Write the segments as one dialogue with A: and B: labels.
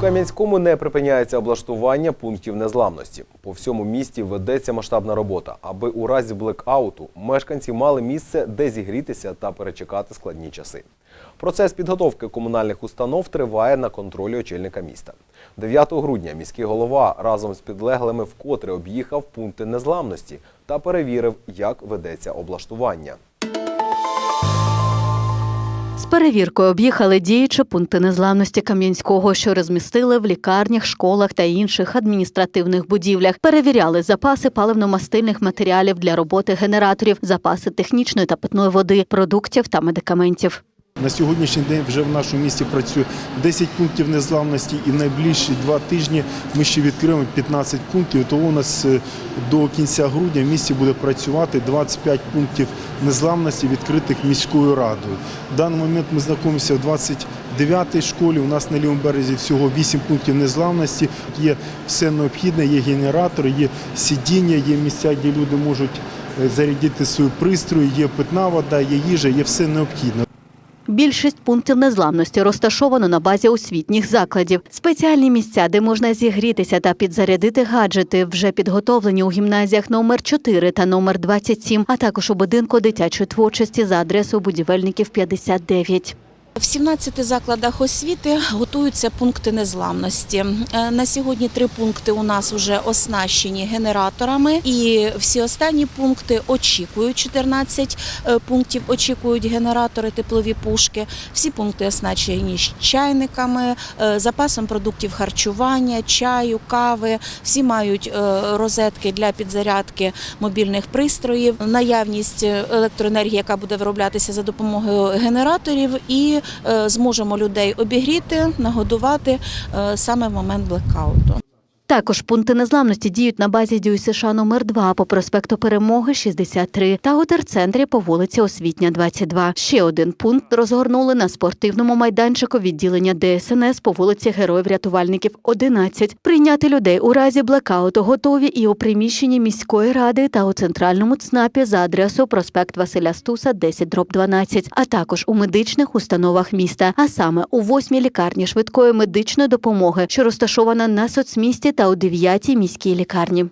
A: Кам'янському не припиняється облаштування пунктів незламності. По всьому місті ведеться масштабна робота, аби у разі блекауту мешканці мали місце, де зігрітися та перечекати складні часи. Процес підготовки комунальних установ триває на контролі очільника міста. 9 грудня міський голова разом з підлеглими вкотре об'їхав пункти незламності та перевірив, як ведеться облаштування.
B: Перевіркою об'їхали діючі пункти незламності Кам'янського, що розмістили в лікарнях, школах та інших адміністративних будівлях. Перевіряли запаси паливно-мастильних матеріалів для роботи генераторів, запаси технічної та питної води, продуктів та медикаментів.
C: На сьогоднішній день вже в нашому місті працює 10 пунктів незламності, і в найближчі два тижні ми ще відкриємо 15 пунктів. Тому у нас е, до кінця грудня в місті буде працювати 25 пунктів незламності, відкритих міською радою. В даний момент ми знаходимося в 29-й школі. У нас на лівому березі всього 8 пунктів незламності. Є все необхідне, є генератори, є сидіння, є місця, де люди можуть е, зарядити свої пристрої, є питна вода, є їжа, є все необхідне.
B: Більшість пунктів незламності розташовано на базі освітніх закладів. Спеціальні місця, де можна зігрітися та підзарядити гаджети, вже підготовлені у гімназіях номер 4 та номер 27, а також у будинку дитячої творчості за адресою будівельників 59.
D: В 17 закладах освіти готуються пункти незламності. Е, На сьогодні три пункти у нас вже оснащені генераторами, і всі останні пункти очікують 14 е, пунктів. Очікують генератори, теплові пушки. Всі пункти оснащені чайниками, е, запасом продуктів харчування, чаю, кави. Всі мають розетки для підзарядки мобільних пристроїв, наявність електроенергії, яка буде вироблятися за допомогою генераторів, і зможемо людей обігріти, нагодувати е, саме в момент блекауту.
B: Також пункти незламності діють на базі ДЮСШ номер 2 по проспекту Перемоги 63 та у терцентрі по вулиці Освітня 22. Ще один пункт розгорнули на спортивному майданчику відділення ДСНС по вулиці Героїв Рятувальників 11. Прийняти людей у разі блекауту готові і у приміщенні міської ради та у центральному ЦНАПі за адресою проспект Василя Стуса 10 12, а також у медичних установах міста, а саме у восьмій лікарні швидкої медичної допомоги, що розташована на соцмісті та у дев'ятій міській лікарні.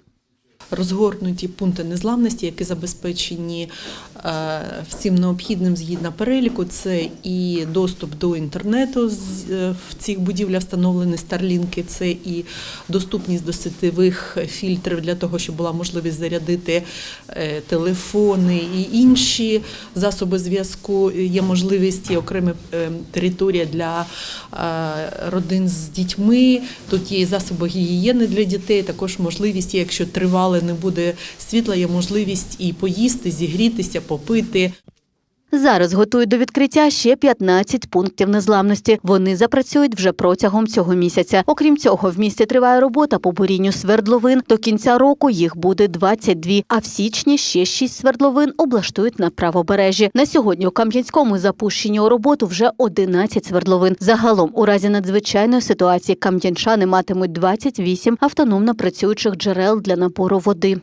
E: Розгорнуті пункти незламності, які забезпечені е, всім необхідним згідно переліку. Це і доступ до інтернету е, в цих будівлях встановлені старлінки, це і доступність до сетевих фільтрів для того, щоб була можливість зарядити е, телефони і інші засоби зв'язку. Є можливість і окрема територія для родин з дітьми. Тут є і засоби гігієни для дітей, також можливість, є, якщо не буде світла, є можливість і поїсти, зігрітися, попити.
B: Зараз готують до відкриття ще 15 пунктів незламності. Вони запрацюють вже протягом цього місяця. Окрім цього, в місті триває робота по бурінню свердловин. До кінця року їх буде 22, а в січні ще 6 свердловин облаштують на правобережжі. На сьогодні у Кам'янському запущені у роботу вже 11 свердловин. Загалом, у разі надзвичайної ситуації кам'янчани матимуть 28 автономно працюючих джерел для набору води.